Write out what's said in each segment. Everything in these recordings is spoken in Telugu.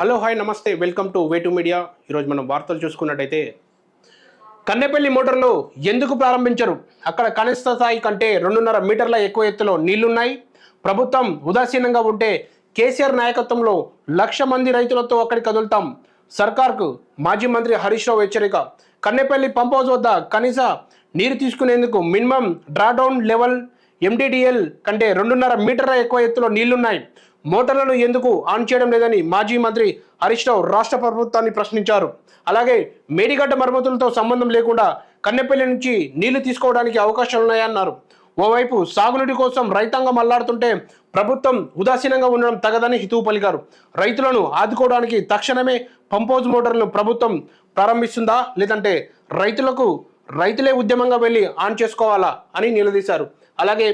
హలో హాయ్ నమస్తే welcome to Way to Media. ఈరోజు మనం వార్తలు చూసుకున్నట్టయితే కన్నెపల్లి మోటార్లు ఎందుకు ప్రారంభించరు? అక్కడ కనిష్ట స్థాయి కంటే రెండున్నర మీటర్ల ఎక్కువ ఎత్తులో నీళ్ళున్నాయి. ప్రభుత్వం ఉదాసీనంగా ఉంటే కేసీఆర్ నాయకత్వంలో లక్ష మంది రైతులతో అక్కడికి కదులుతాం. సర్కార్కు మాజీ మంత్రి హరీష్ రావు హెచ్చరిక. కన్నెపల్లి పంప్ హౌస్ వద్ద కనీస నీరు తీసుకునేందుకు మినిమం డ్రాడౌన్ లెవెల్ ఎండిడిఎల్ కంటే రెండున్నర మీటర్ల ఎక్కువ ఎత్తులో నీళ్ళున్నాయి. మోటార్లను ఎందుకు ఆన్ చేయడం లేదని మాజీ మంత్రి హరీష్ రావు రాష్ట్ర ప్రభుత్వాన్ని ప్రశ్నించారు. అలాగే మేడిగడ్డ మరమ్మతులతో సంబంధం లేకుండా కన్నెపల్లి నుంచి నీళ్ళు తీసుకోవడానికి అవకాశాలు ఉన్నాయన్నారు. ఓవైపు సాగునీటి కోసం రైతాంగం అల్లాడుతుంటే ప్రభుత్వం ఉదాసీనంగా ఉండడం తగదని హితవు పలికారు. రైతులను ఆదుకోవడానికి తక్షణమే పంపోజ్ మోటార్లను ప్రభుత్వం ప్రారంభిస్తుందా? లేదంటే రైతులకు రైతులే ఉద్యమంగా వెళ్ళి ఆన్ చేసుకోవాలా అని నిలదీశారు. అలాగే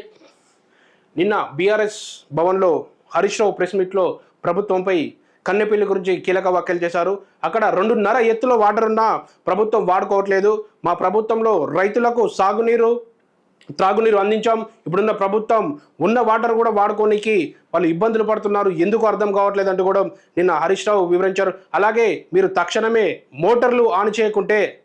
నిన్న బీఆర్ఎస్ భవన్లో హరీష్ రావు ప్రెస్ మీట్లో ప్రభుత్వంపై కన్నెపల్లి గురించి కీలక వ్యాఖ్యలు చేశారు. అక్కడ రెండున్నర ఎత్తులో వాటర్ ఉన్నా ప్రభుత్వం వాడుకోవట్లేదు. మా ప్రభుత్వంలో రైతులకు సాగునీరు త్రాగునీరు అందించాం. ఇప్పుడున్న ప్రభుత్వం ఉన్న వాటర్ కూడా వాడుకోనికి వాళ్ళు ఇబ్బందులు పడుతున్నారు. ఎందుకు అర్థం కావట్లేదు అంటూ కూడా నిన్న హరీష్ రావు వివరించారు. అలాగే మీరు తక్షణమే మోటార్లు ఆన్ చేయకుంటే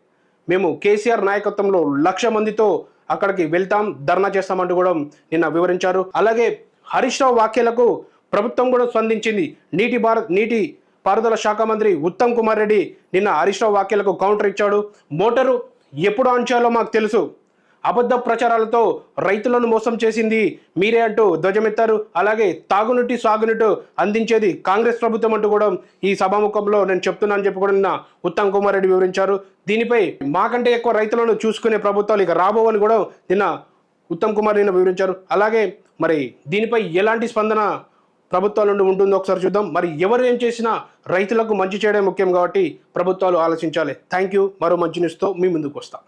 మేము కేసీఆర్ నాయకత్వంలో లక్ష మందితో అక్కడికి వెళ్తాం ధర్నా చేస్తామంటూ కూడా నిన్న వివరించారు. అలాగే హరీష్ రావు వ్యాఖ్యలకు ప్రభుత్వం కూడా స్పందించింది. నీటి భారత్ నీటి పారుదల శాఖ మంత్రి ఉత్తమ్ కుమార్ రెడ్డి నిన్న హరీష్ రావు వ్యాఖ్యలకు కౌంటర్ ఇచ్చాడు. మోటారు ఎప్పుడు ఆన్ చేయాలో మాకు తెలుసు. అబద్ధ ప్రచారాలతో రైతులను మోసం చేసింది మీరే అంటూ ధ్వజమెత్తారు. అలాగే తాగునీటి సాగునీటు అందించేది కాంగ్రెస్ ప్రభుత్వం అంటూ కూడా ఈ సభాముఖంలో నేను చెప్తున్నానని చెప్పి కూడా నిన్న ఉత్తమ్ కుమార్ రెడ్డి వివరించారు. దీనిపై మాకంటే ఎక్కువ రైతులను చూసుకునే ప్రభుత్వాలు ఇక రాబోవని కూడా నిన్న ఉత్తమ్ కుమార్ నిన్న వివరించారు. అలాగే మరి దీనిపై ఎలాంటి స్పందన ప్రభుత్వాల నుండి ఉంటుందో ఒకసారి చూద్దాం. మరి ఎవరు ఏం చేసినా రైతులకు మంచి చేయడం ముఖ్యం కాబట్టి ప్రభుత్వాలు ఆలోచించాలి. థ్యాంక్ యూ మరో మంచి న్యూస్తో మీ ముందుకు వస్తాం.